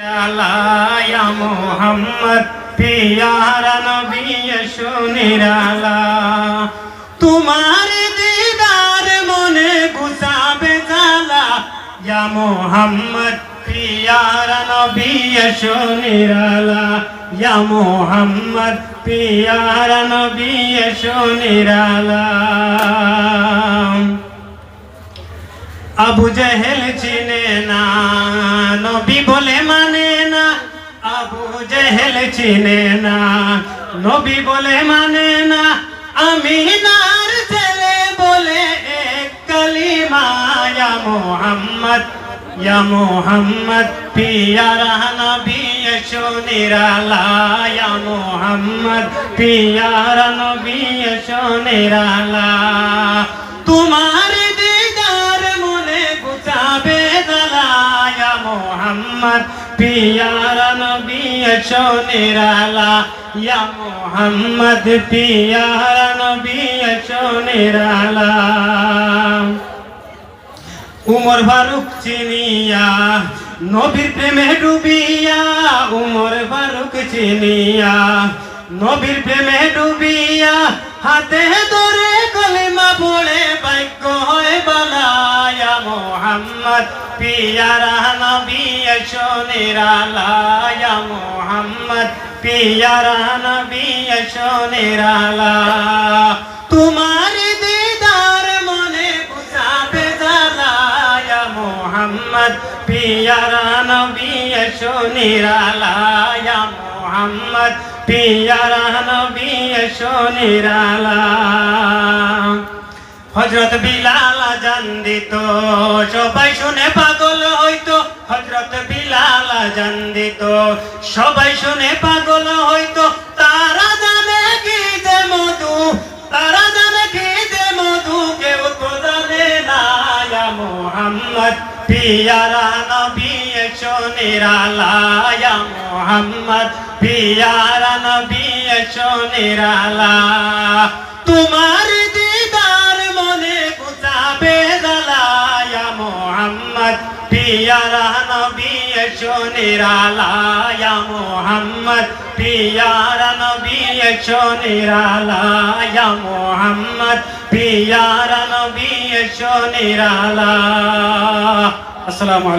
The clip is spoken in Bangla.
আলায়া মোহাম্মদ পিয়ারা নবী শুনিরালা তোমার দিদার মনে গুসাবে জালা ইয়া মোহাম্মদ পিয়ারা নবী শুনিরালা ইয়া মোহাম্মদ পিয়ারা নবী শুনিরালা আবু জেহেল চিনে না নবী বলে না আবু জেহেল চিনে না, নবী বলে মানে না, আমি নার ছেলে বলে এক মোহাম্মদ, ইয়া মোহাম্মদ, পিয়ারা নবী শোনিরালা ইয়া মোহাম্মদ, পিয়ারা নবী শোনিরালা তোমার দিদার মনে গুছাবে দালায়া মোহাম্মদ পিয়ারা নবী শোনিরালা ইয়া মোহাম্মদ, পিয়ারা নবী শোনিরালা উমর ফারুক চিনিয়া, নবীর প্রেমে ডুবিয়া। উমর ফারুক চিনিয়া, নবীর প্রেমে ডুবিয়া। হাতে কলিমা পড়ে বাক্য হয় বালায়া, মোহাম্মদ পিয়ারা নবী শোনেরালায়া মোহাম্মদ পিয়ারা নবী শোনেরালা তোমার দিদার মনে গুসাবে জালায়া মোহাম্মদ পিয়ারা নবী শোনিরালায়া মোহাম্মদ পিয়ারা নবী শোনিরালা হজরত বিলাল জান দিত, সবাই শুনে পাগল হইতো। হজরত বিলাল জান দিত, সবাই শুনে পাগল হইতো। তারা জানে কি যে মধু, তারা জানে কি যে মধু, কেউ তো জানে না। মোহাম্মদ, পিয়ারা নবী শোনিরালা ইয়া মোহাম্মদ, পিয়ারা নবী শোনিরালা তোমার পিয়ারা নবী সোনিরালায়া মোহাম্মদ। পিয়ারা নবী সোনিরালায়া মোহাম্মদ। পিয়ারা নবী সোনিরালা আসসালামু আলাইকুম।